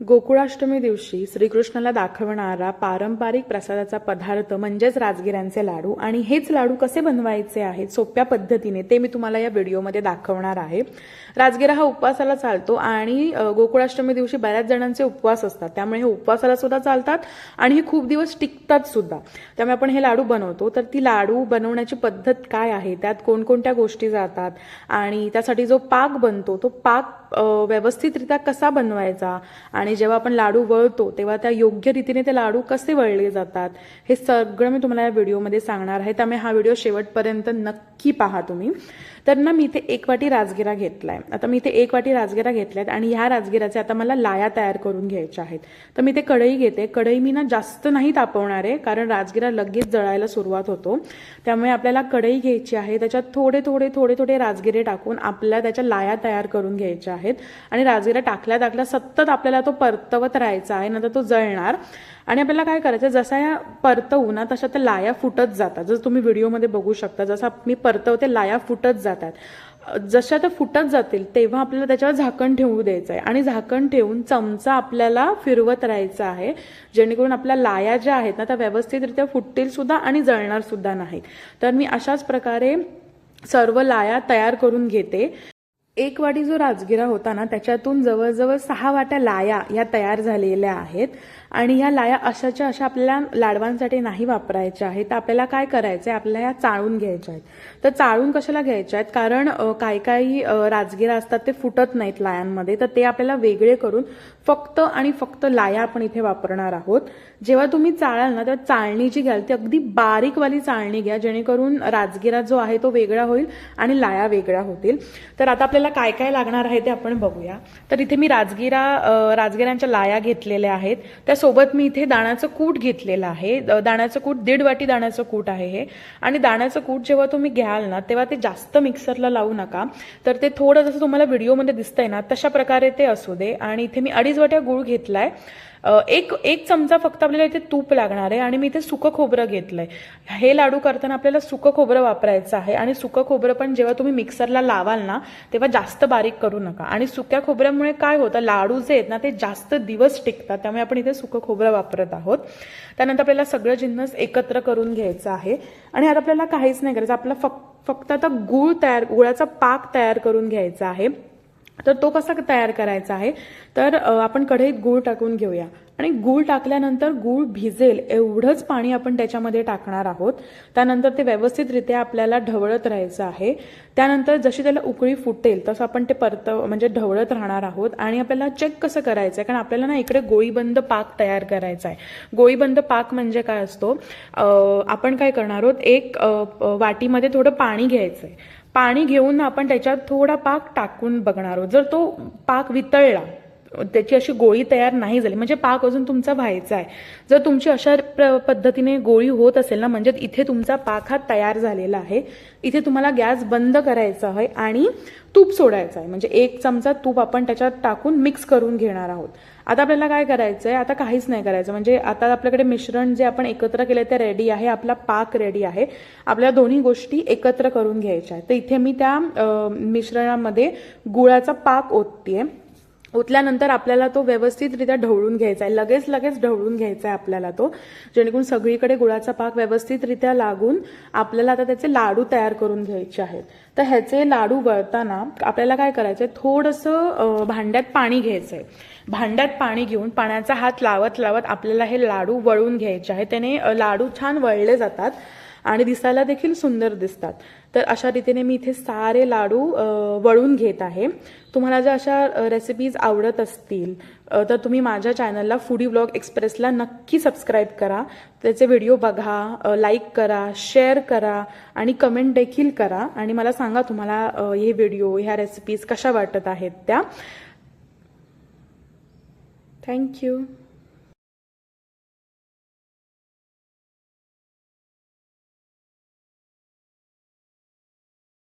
गोकुळाष्टमी दिवशी श्रीकृष्णाला दाखवणारा पारंपरिक प्रसादाचा पदार्थ म्हणजेच राजगिऱ्यांचे लाडू. आणि हेच लाडू कसे बनवायचे आहेत सोप्या पद्धतीने ते मी तुम्हाला या व्हिडिओमध्ये दाखवणार आहे. राजगिरा हा उपवासाला चालतो आणि गोकुळाष्टमी दिवशी बऱ्याच जणांचे उपवास असतात. त्यामुळे हे उपवासाला सुद्धा चालतात आणि हे खूप दिवस टिकतात सुद्धा. त्यामुळे आपण हे लाडू बनवतो. तर ती लाडू बनवण्याची पद्धत काय आहे? त्यात कोणकोणत्या गोष्टी जातात? आणि त्यासाठी जो पाक बनतो तो पाक व्यवस्थितरित्या कसा बनवायचा? आणि जेव्हा आपण लाडू वळतो तेव्हा त्या योग्य रीतीने ते लाडू कसे वळले जातात हे सगळं मी तुम्हाला या व्हिडिओमध्ये सांगणार आहे. त्यामुळे हा व्हिडिओ शेवटपर्यंत नक्की पहा तुम्ही. तर ना मी इथे एक वाटी राजगिरा घेतलाय. आता मी इथे एक वाटी राजगिरा घेतल्यात आणि ह्या राजगिराचे आता मला लाया तयार करून घ्यायच्या आहेत. तर मी ते कढई घेते. कढई मी ना जास्त नाही तापवणार आहे कारण राजगिरा लगेच जळायला सुरुवात होतो. त्यामुळे आपल्याला कढई घ्यायची आहे. त्याच्यात थोडे थोडे थोडे थोडे राजगिरे टाकून आपल्या त्याच्या लाया तयार करून घ्यायच्या आहेत. आणि राजगिरा टाकल्या टाकल्या सतत आपल्याला तो परतवत राहायचा आहे नंतर तो जळणार. आणि आपल्याला काय करायचं जसा या परतवू ना तशा त्या लाया फुटत जातात जसं तुम्ही व्हिडिओमध्ये बघू शकता जसं मी परतवते लाया फुटत जातात. जशा त्या फुटत जातील तेव्हा आपल्याला त्याच्यावर झाकण ठेवू द्यायचं आहे. आणि झाकण ठेवून चमचा आपल्याला फिरवत राहायचा आहे जेणेकरून आपल्या लाया ज्या आहेत ना त्या व्यवस्थितरित्या फुटतील सुद्धा आणि जळणार सुद्धा नाहीत. तर मी अशाच प्रकारे सर्व लाया तयार करून घेते. एक वाटी जो राजगिरा होता ना त्याच्यातून जवळजवळ सहा वाट्या लाया ह्या तयार झालेल्या आहेत. आणि ह्या लाया अशाच्या अशा आपल्याला लाडवांसाठी नाही वापरायच्या आहेत. तर आपल्याला काय करायचं आहे आपल्याला ह्या चाळून घ्यायच्या आहेत. तर चाळून कशाला घ्यायच्या आहेत? कारण काही काही राजगिरा असतात ते फुटत नाहीत लायांमध्ये. तर ते आपल्याला वेगळे करून फक्त आणि फक्त लाया आपण इथे वापरणार आहोत. जेव्हा तुम्ही चाळाल ना तेव्हा चाळणी जी घ्याल ती अगदी बारीकवाली चाळणी घ्या जेणेकरून राजगिरा जो आहे तो वेगळा होईल आणि लाया वेगळ्या होतील. तर आता आपल्याला काय काय लागणार आहे ते आपण बघूया. तर इथे मी राजगिरा राजगिरांच्या लाया घेतलेल्या आहेत. त्यासोबत मी इथे दाण्याचं कूट घेतलेलं आहे. दाण्याचं कूट दीड वाटी दाण्याचं कूट आहे हे. आणि दाण्याचं कूट जेव्हा तुम्ही घ्याल ना तेव्हा ते जास्त मिक्सरला लावू नका. तर ते थोडं जसं तुम्हाला व्हिडिओमध्ये दिसतंय ना तशा प्रकारे ते असू दे. आणि इथे मी अडीच वाट्या गूळ घेतलाय. एक एक चमचा फक्त आपल्याला इथे तूप लागणार आहे आणि मी इथे सुकं खोबरं घेतलंय. हे लाडू करताना आपल्याला सुकं खोबरं वापरायचं आहे आणि सुकं खोबरं पण जेव्हा तुम्ही मिक्सरला लावाल ना तेव्हा जास्त बारीक करू नका. आणि सुक्या खोबऱ्यामुळे काय होतं लाडू जे आहेत ना ते जास्त दिवस टिकतात. त्यामुळे आपण इथे सुकं खोबरं वापरत आहोत. त्यानंतर आपल्याला सगळं जिन्नस एकत्र करून घ्यायचं आहे. आणि आता आपल्याला काहीच नाही करायचं. आपला फक्त फक्त आता गूळ तयार गुळाचा पाक तयार करून घ्यायचा आहे. तर तो कसा तयार करायचा आहे? तर आपण कढईत गूळ टाकून घेऊया. आणि गूळ टाकल्यानंतर गूळ भिजेल एवढंच पाणी आपण त्याच्यामध्ये टाकणार आहोत. त्यानंतर ते व्यवस्थितरित्या आपल्याला ढवळत राहायचं आहे. त्यानंतर जशी त्याला उकळी फुटेल तसं आपण ते परत म्हणजे ढवळत राहणार आहोत. आणि आपल्याला चेक कसं करायचं आहे कारण आपल्याला ना इकडे गोळीबंद पाक तयार करायचा आहे. गोळीबंद पाक म्हणजे काय असतो? आपण काय करणार आहोत? एक वाटीमध्ये थोडं पाणी घ्यायचं आहे पाणी घेऊन आपण त्याच्यात थोडा पाक टाकून बघणार आहोत. जर तो पाक वितळला त्याची अशी गोळी तयार नाही झाली. म्हणजे पाक अजून तुमचा व्हायचा आहे. जर तुमची अशा प्र- पद्धतीने गोळी होत असेल ना म्हणजे इथे तुमचा पाक हा तयार झालेला आहे. इथे तुम्हाला गॅस बंद करायचा आहे आणि तूप सोडायचं आहे. म्हणजे एक चमचा तूप आपण त्याच्यात टाकून मिक्स करून घेणार आहोत. आता आपल्याला काय करायचं आहे आता काहीच नाही करायचं. म्हणजे आता आपल्याकडे मिश्रण जे आपण एकत्र केले ते रेडी आहे. आपला पाक रेडी आहे. आपल्या दोन्ही गोष्टी एकत्र करून घ्यायच्या आहेत. तर इथे मी त्या मिश्रणामध्ये गुळाचा पाक ओततेय. ओतल्यानंतर आपल्याला तो व्यवस्थितरित्या ढवळून घ्यायचा आहे. लगेच लगेच ढवळून घ्यायचा आहे आपल्याला तो. जेणेकरून सगळीकडे गुळाचा पाक व्यवस्थितरित्या लागून आपल्याला आता त्याचे लाडू तयार करून घ्यायचे आहेत. तर ह्याचे लाडू वळताना आपल्याला काय करायचं आहे थोडंसं भांड्यात पाणी घ्यायचं आहे भांड्यात पाणी घेऊन पाण्याचा हात लावत लावत आपल्याला हे लाडू वळून घ्यायचे आहे त्याने लाडू छान वळले जातात. आणि दिसायला देखील सुंदर दिसतात. तर अशा रीतीने मी इथे सारे लाडू वळून घेत आहे. तुम्हाला जर अशा रेसिपीज आवडत असतील तर तुम्ही माझ्या चॅनलला फूडी ब्लॉग एक्सप्रेसला नक्की सबस्क्राईब करा. त्याचे व्हिडिओ बघा लाईक करा शेअर करा आणि कमेंट देखील करा. आणि मला सांगा तुम्हाला हे व्हिडिओ ह्या रेसिपीज कशा वाटत आहेत त्या. थँक्यू